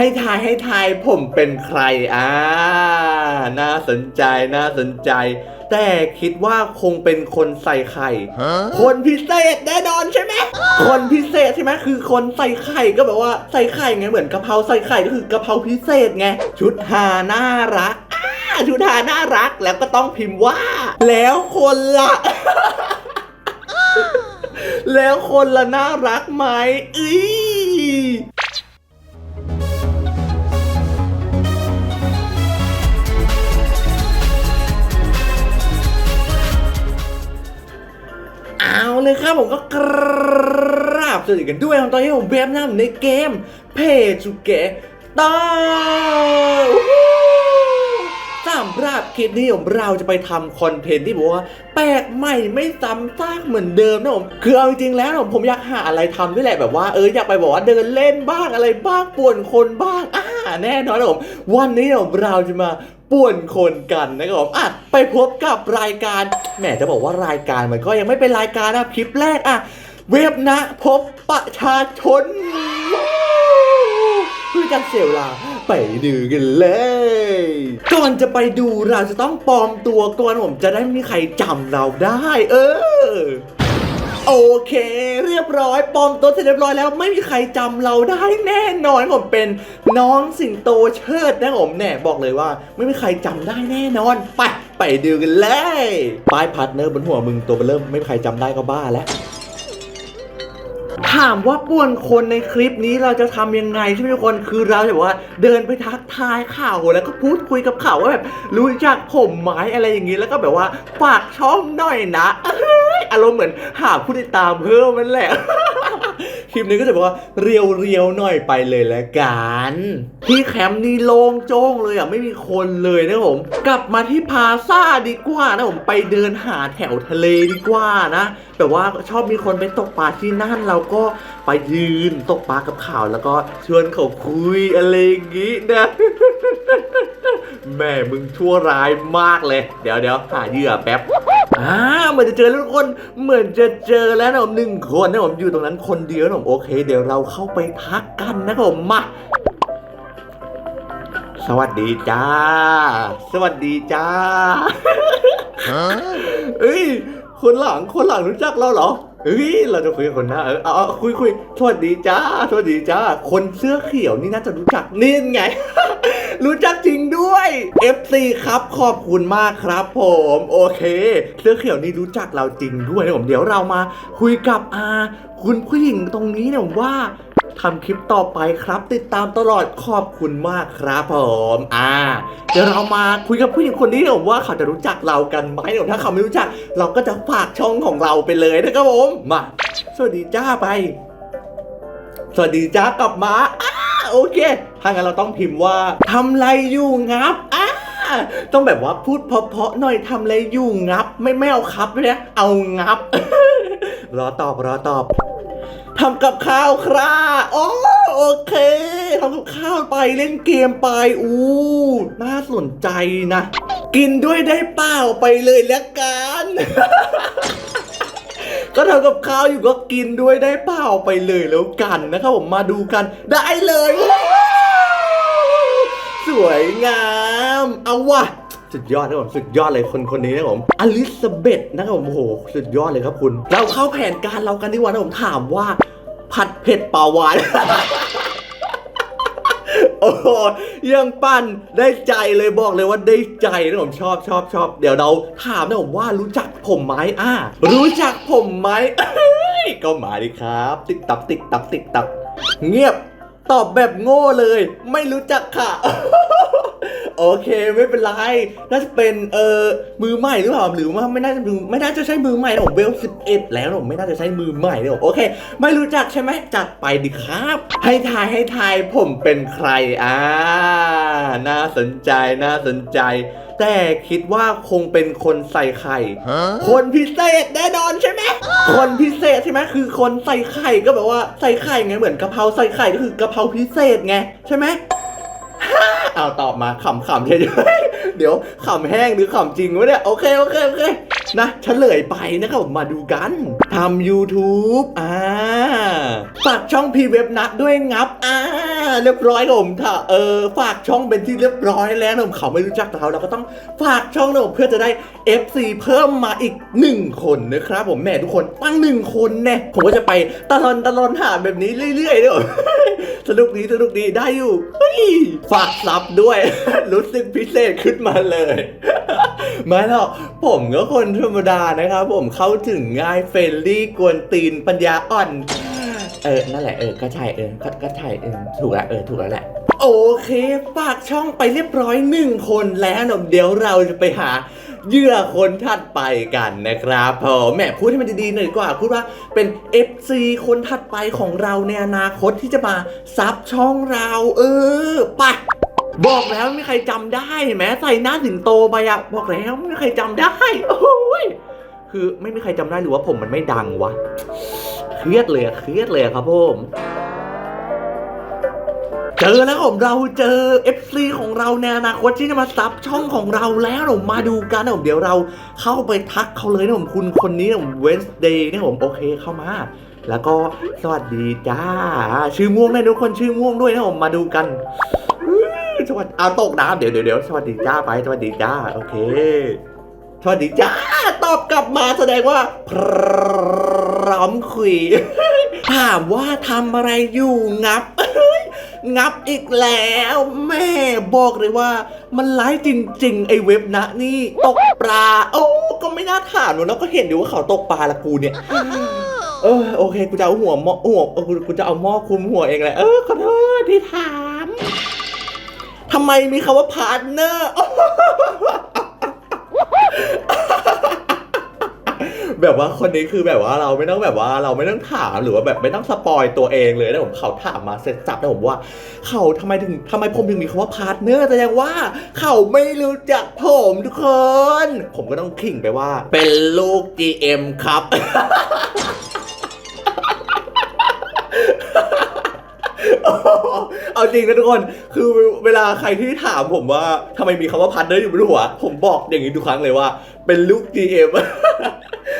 ให้ทายให้ทายผมเป็นใครอ่าน่าสนใจน่าสนใจ แต่คิดว่าคงเป็นคนใส่ไข่ คนพิเศษแน่นอนใช่ไหมคนพิเศษใช่ไหมคือคนใส่ไข่ก็แบบว่าใส่ไข่ไงเหมือนกะเพราใส่ไข่ก็คือกะเพราพิเศษไงชุดหาน่ารักอ่าชุดหาน่ารักแล้วก็ต้องพิมพ์ว่า แล้วคนละแล้วคนละน่ารักไหมอี เอาเลยครับผมก็กราบสวัสดีกันด้วยตอนนี้ผมเว็บนะในเกมเพจูเกะต่อสำหรับคลิปนี้ผมเราจะไปทำคอนเทนต์ที่บอกว่า แปลกใหม่ไม่ซ้ำซากเหมือนเดิมนะผมคือเอาจริงแล้วผมอยากหาอะไรทำด้วยแหละแบบว่าเอออยากไปบอกว่าเดินเล่นบ้างอะไรบ้างป่วนคนบ้างอ่าแน่นอนนะผมวันนี้ผมเราจะมา ป่วนคนกันนะครับผมอะไปพบกับรายการแหมจะบอกว่ารายการมันก็ยังไม่เป็นรายการนะคลิปแรกอะเว็บนะพบประชาชนเพื่อจะเสียเวลาไปดูกันเลย ก่อนจะไปดูเราจะต้องปลอมตัวก่อนผมจะได้ไม่มีใครจำเราได้ เออ โอเค เรียบร้อยปลอมตัวเสร็จเรียบร้อยแล้วไม่มีใครจำเราได้แน่นอนผมเป็นน้องสิงโตเชิดนะผมแน่บอกเลยว่า ไม่มีใครจำได้แน่นอน ไปไปดูกันเลยป้ายพาร์ทเนอร์บนหัวมึงตัวเร์เริ่มไม่มีใครจำได้ก็บ้าแล้วถามว่าป่วนคนในคลิปนี้เราจะทำยังไงใช่ไหมทุกคนคือเราจะบว่า เดินไปทักทายข่าวแล้วก็พูดคุยกับข่าวว่าแบบรู้จักผมไหมอะไรอย่างนี้แล้วก็แบบว่าฝากช่องหน่อยนะ อารมณ์เหมือนหาผู้ติดตามเพิ่มมันแหละ คลิปนี้ก็จะบอกว่าเรียวเรียวๆหน่อยไปเลยละกันที่แคมป์นี่โล่งโจ้งเลยอะไม่มีคนเลยนะผม กลับมาที่พาซ่าดีกว่านะผมไปเดินหาแถวทะเลดีกว่านะ แบบว่าชอบมีคนไปตกปลาที่นั่นเราก็ไปยืนตกปลากับข่าวแล้วก็ชวนเขาคุยอะไรอย่างงี้นะแม่มึงชั่วร้ายมากเลย เดี๋ยวเดี๋ยวหาเหยื่อแป๊บอ่าเหมือนจะเจอแล้วทุกคนเหมือนจะเจอแล้วนะผมหนึ่งคนนะผมอยู่ตรงนั้นคนเดียวนะผมโอเค เดี๋ยวเราเข้าไปทักกันนะผมมาสวัสดีจ้า สวัสดีจ้าเอ้ย คนหลังคนหลังรู้จักเราเหรอเฮ้ยเราจะคุยกับคนหน้าเออเอาเอาคุยคุยสวัสดีจ้าสวัสดีจ้า คนเสื้อเขียวนี่น่าจะรู้จักนี่ไง รู้จักจริงด้วย FC ครับขอบคุณมากครับ ผมโอเค เสื้อเขียวนี่รู้จักเราจริงด้วยนะผมเดี๋ยวเรามาคุยกับอาคุณผู้หญิงตรงนี้เนี่ยผมว่า ทำคลิปต่อไปครับ ติดตามตลอดขอบคุณมากครับผมอ่าเดี๋ยวเรามาคุยกับผู้หญิงคนนี้เนี่ยผมว่าเขาจะรู้จักเรากันไหมเดี๋ยวถ้าเขาไม่รู้จัก เราก็จะฝากช่องของเราไปเลยนะครับผมมาสวัสดีจ้าไป สวัสดีจ้ากลับมาอ่าโอเคถ้างั้นเราต้องพิมพ์ว่าทำไรอยู่งับอ่าต้องแบบว่าพูดเพาะๆหน่อยทำไรอยู่งับ ไม่ไม่เอาครับด้วยนะเอางับ รอตอบรอตอบ ทำกับข้าวครับโอ้โอเคทำกับข้าวไปเล่นเกมไปอู้น่าสนใจนะ กินด้วยได้เปล่าไปเลยแล้วกัน ก็ทำกับข้าวอยู่ก็กินด้วยได้เปล่าไปเลยแล้วกันนะครับผมมาดูกันได้เลย สวยงาม เอาว่ะ สุดยอดนะผมสุดยอดเลยคนคนนี้นะผมอลิซาเบธนะครับผมโอ้โหสุดยอดเลยครับคุณ เราเข้าแผนการเรากันดีกว่านะผมถามว่า ผัดเผ็ดปลาวานโอ้ยังปั้นได้ใจเลยบอกเลยว่าได้ใจนะผมชอบชอบชอบเดี๋ยวเราถามนะผมว่ารู้จักผมไหมอ่ารู้จักผมไหมก็มาดิครับ ติ๊กตับติ๊กตับติ๊กตับเงียบ ตอบแบบโง่เลย ไม่รู้จักค่ะ โอเคไม่เป็นไร น่าจะเป็นเออมือใหม่หรือเปล่าหรือว่าไม่น่าจะไม่น่าจะใช่มือใหม่นะผมเวลสิบเอ็ดแล้วนะผมไม่น่าจะใช่มือใหม่นะผมโอเค ไม่รู้จักใช่ไหมจัดไปดิครับ ให้ทายให้ทายผมเป็นใครอ่าน่าสนใจน่าสนใจ แต่คิดว่าคงเป็นคนใส่ไข่ คนพิเศษแน่นอนใช่ไหม คนพิเศษใช่ไหมคือคนใส่ไข่ก็แบบว่าใส่ไข่ไงเหมือนกะเพราใส่ไข่ก็คือกะเพราพิเศษไงใช่ไหมเอาตอบมาขำๆเฉยๆเดี๋ยวขำแห้งหรือขำจริงวะเนี่ยโอเคโอเคโอเค นะเฉลยไปนะครับผมมาดูกันทำ YouTube อ่าฝากช่องพีเว็บนะด้วยงับอ่าเรียบร้อยผมถ้าเออฝากช่องเป็นที่เรียบร้อยแล้วนะผมเขาไม่รู้จักเราเราก็ต้องฝากช่องผมเพื่อจะได้ FC เพิ่มมาอีก 1 คนนะครับผมแม่ทุกคนตั้งหนึ่งคนแน่ผมก็จะไปตลอนตลอนหาแบบนี้เรื่อยๆด้อสนุกดีสนุกดีได้อยู่ฝากซับด้วย รู้สึกพิเศษขึ้นมาเลย ไม่หรอกผมก็คนธรรมดานะครับ ผมเข้าถึงง่ายเฟรนลี่กวนตีนปัญญาอ่อน เออ นั่นแหละเออก็ใช่เออก็ก็ใช่เออถูกแล้วเออถูกแล้วแหละ โอเคฝากช่องไปเรียบร้อยหนึ่งคนแล้วเนะเดี๋ยวเราจะไปหาเหยื่อคนถัดไปกันนะครับผมแหมพูดให้มันดีๆหน่อยดีกว่าพูดว่าเป็น FC คนถัดไปของเราในอนาคตที่จะมาซับช่องเรา เออไป บอกแล้วไม่มีใครจำได้เห็นไหมใส่หน้าสิงโตไปอะบอกแล้วไม่มีใครจำได้โอ้ยคือไม่มีใครจำได้หรือว่าผมมันไม่ดังวะเครียดเลยเครียดเลยครับผมเจอแล้วผมเราเจอ FC ของเราในอนาคตที่จะมาซับช่องของเราแล้วผมมาดูกันนะผมเดี๋ยวเราเข้าไปทักเขาเลยนะผมคุณคนนี้นะผมเวนส์เดย์นะผมโอเคเข้ามา แล้วก็สวัสดีจ้า ชื่อม่วงได้ทุกคนชื่อม่วงด้วยนะผมมาดูกัน สวัสดีเอาตกน้ำเดี๋ยวเดี๋ยวเดี๋ยวสวัสดีจ้าไปสวัสดีจ้าโอเคสวัสดีจ้าตอบกลับมาแสดงว่า พร้อมคุย ถามว่าทำอะไรอยู่งับงับอีกแล้ว แม่บอกเลยว่า มันร้ายจริง ๆ ไอ้เว็บนะนี่ตกปลาโอ้ก็ไม่น่าถามหนูแล้วก็เห็นอยู่ว่าเขาตกปลาละกูเนี่ยเออโอเคกูจะเอาหัวหม้อหัวเออกูกูจะเอาหม้อคลุมหัวเองแหละเออขอโทษที่ถาม ทำไมมีคำว่าพาร์ทเนอร์แบบว่าคนนี้คือแบบว่าเราไม่ต้องแบบว่าเราไม่ต้องถามหรือว่าแบบไม่ต้องสปอยตัวเองเลยนะผมเขาถามมาเสร็จสับนะผมว่า เขาทำไมถึงทำไมผมถึงมีคำว่าพาร์ทเนอร์แสดงว่า เขาไม่รู้จักผมทุกคน ผมก็ต้องขิงไปว่า เป็นลูก GM ครับ เอาจริงนะทุกคนคือเวลาใครที่ถามผมว่าทำไมมีคำว่าพาร์ทเนอร์อยู่บนหัว ผมบอกอย่างนี้ทุกครั้งเลยว่า เป็นลูก GM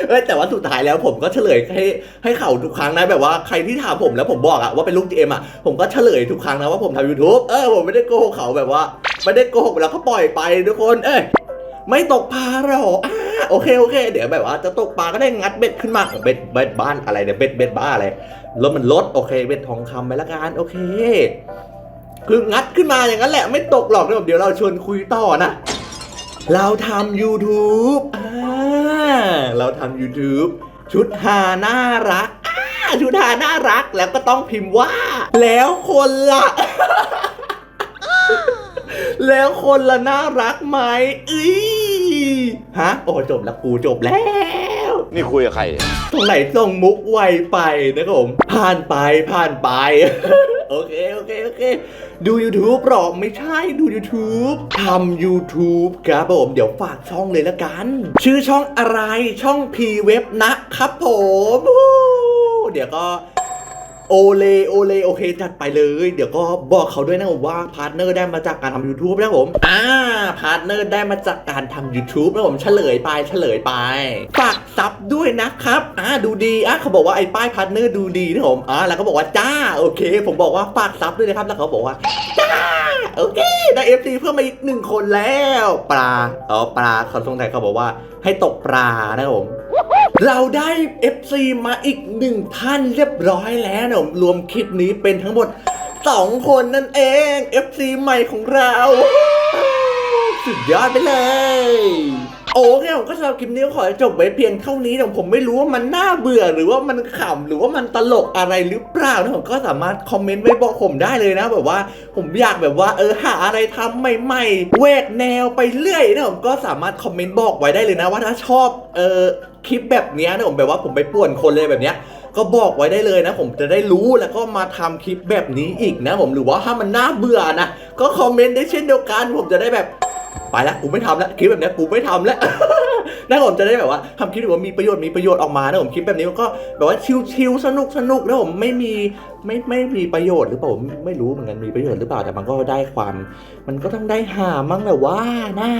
เอ้ยแต่ว่าสุดท้ายแล้วผมก็เฉลยให้ให้เขาทุกครั้งนะแบบว่าใครที่ถามผมแล้วผมบอกอะว่าเป็นลูก GM อะผมก็เฉลยทุกครั้งนะว่าผมทำ YouTube เออผมไม่ได้โกหกเขาแบบว่าไม่ได้โกหกแล้วก็ปล่อยไปทุกคน เอ้ยไม่ตกปลาหรออ่าโอเคโอเค เดี๋ยวแบบว่าจะตกปลาก็ได้งัดเบ็ดขึ้นมาเบ็ดเบ็ดบ้านอะไรเนี่ยเบ็ดเบ็ดบ้าอะไร แล้วมันลดโอเคเบ็ดทองคำไปละกันโอเค คืองัดขึ้นมาอย่างนั้นแหละไม่ตกหรอกเดี๋ยวเดี๋ยวเราชวนคุยต่อนะ เราทำ YouTube อ่าเราทำ YouTube ชุดหาน่ารักชุดหาน่ารักแล้วก็ต้องพิมพ์ว่า แล้วคนละแล้วคนละน่ารักไหมอีฮะ โอ้จบแล้วกูจบแล้ว นี่คุยกับใคร เนี่ยตรงไหนส่งมุกไวไปนะครับผม ผ่านไปผ่านไป โอเค โอเค โอเค ดู YouTube หรอไม่ใช่ดู YouTube ทำ YouTube ครับผม เดี๋ยวฝากช่องเลยละกัน ชื่อช่องอะไรช่อง P Web นะครับผม เดี๋ยวก็ โอเลโอเลโอเคจัดไปเลย เดี๋ยวก็บอกเขาด้วยนะว่าพาร์ทเนอร์ได้มาจากการทำ YouTube นะผม อ่าพาร์ทเนอร์ได้มาจากการทำ YouTube นะผมเฉลยไปเฉลยไป ฝากซับด้วยนะครับ อ่าดูดี อะเขาบอกว่าไอ้ป้ายพาร์ทเนอร์ดูดีนะผม อ่าแล้วก็บอกว่าจ้าโอเค ผมบอกว่าฝากซับด้วยนะครับแล้วเขาบอกว่าจ้าโอเคได้เอฟซีเพิ่มมาอีกหนึ่งคนแล้ว ปลาอ๋อปลาเขาทรงไทยเขาบอกว่าให้ตกปลานะผม เราได้ FC มาอีกหนึ่งท่านเรียบร้อยแล้วนะผมรวมคลิปนี้เป็นทั้งหมด 2 คนนั่นเอง FC ใหม่ของเรา สุดยอดไปเลย โอเคผมก็สำหรับคลิปนี้ก็ขอจบไว้เพียงเท่านี้แต่ผมไม่รู้ว่ามันน่าเบื่อหรือว่ามันขำหรือว่ามันตลกอะไรหรือเปล่านะผมก็สามารถคอมเมนต์ไว้บอกผมได้เลยนะแบบว่าผมอยากแบบว่าเออหาอะไรทำใหม่ๆแหวกแนวไปเรื่อยนะผมก็สามารถคอมเมนต์บอกไว้ได้เลยนะว่าถ้าชอบเออคลิปแบบนี้นะผมแบบว่าผมไปป่วนคนเลยแบบเนี้ยก็บอกไว้ได้เลยนะ ผมจะได้รู้แล้วก็มาทำคลิปแบบนี้อีกนะ ผมหรือว่าถ้ามันน่าเบื่อนะ ก็คอมเมนต์ได้เช่นเดียวกัน ผมจะได้แบบ ไปละกูไม่ทำแล้วคลิปแบบนี้กูไม่ทำแล้วนะผมจะได้แบบว่าทำคลิปที่ว่ามีประโยชน์มีประโยชน์ออกมานะผมคลิปแบบนี้มันก็แบบว่าชิลๆสนุกสนุกนะผมไม่มีไม่ไม่มีประโยชน์หรือเปล่าผมไม่รู้เหมือนกันมีประโยชน์หรือเปล่าแต่มันก็ได้ความ มันก็ต้องได้หามั่งแหละว่านะ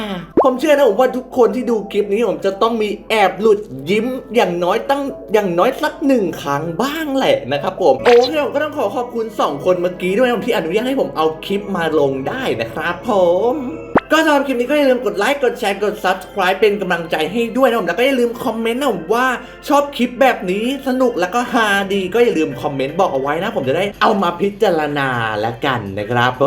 ผมเชื่อนะผมว่าทุกคนที่ดูคลิปนี้ผมจะต้องมีแอบหลุดยิ้มอย่างน้อยตั้งอย่างน้อยสักหนึ่งครั้งบ้างแหละนะครับผมโอเคผมก็ต้องขอขอบคุณ 2 คนเมื่อกี้ด้วยผมที่อนุญาตให้ผมเอาคลิปมาลงได้นะครับผม ก็สำหรับคลิปนี้ก็อย่าลืมกดไลค์กดแชร์กด subscribe เป็นกำลังใจให้ด้วยนะผมแล้วก็อย่าลืมคอมเมนต์นะผมว่าชอบคลิปแบบนี้สนุกแล้วก็ฮาดีก็อย่าลืมคอมเมนต์บอกเอาไว้นะ ผมจะได้เอามาพิจารณาแล้วกันนะครับผ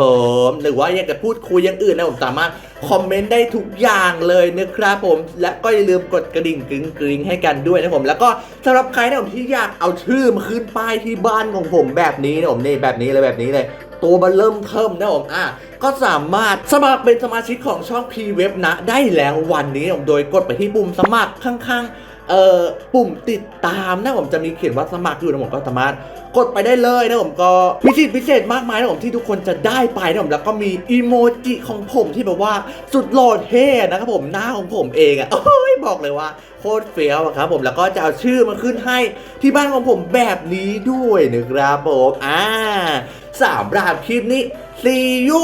มหรือว่าอยากจะพูดคุยอย่างอื่นนะผมสามารถคอมเมนต์ได้ทุกอย่างเลยนะครับผม และก็อย่าลืมกดกระดิ่งกริ๊งกริ๊งให้กันด้วยนะผม แล้วก็สำหรับใครนะผมที่อยากเอาชื่อมาขึ้นป้ายที่บ้านของผมแบบนี้นะผมนี่แบบนี้เลยแบบนี้เลย ตัวมันเริ่มเทิมนะผมอะก็สามารถสมัครเป็นสมาชิกของช่อง P Web นะ ได้แล้ววันนี้ผมโดยกดไปที่ปุ่มสมัครข้างๆเอ่อปุ่มติดตามนะผมจะมีเขียนว่าสมัครอยู่นะผมก็สามารถกดไปได้เลยนะผมก็พิเศษพิเศษมากมายนะผมที่ทุกคนจะได้ไปนะผมแล้วก็มีอีโมจิของผมที่แบบว่าสุดหล่อเท่นะครับผมหน้าของผมเองอะ่ะโอ้ยบอกเลยว่าโคตรเฟี้ยวอะครับผมแล้วก็จะเอาชื่อมาขึ้นให้ที่บ้านของผมแบบนี้ด้วยนะครับผมอ่า 3 รหัสคลิปนี้ see you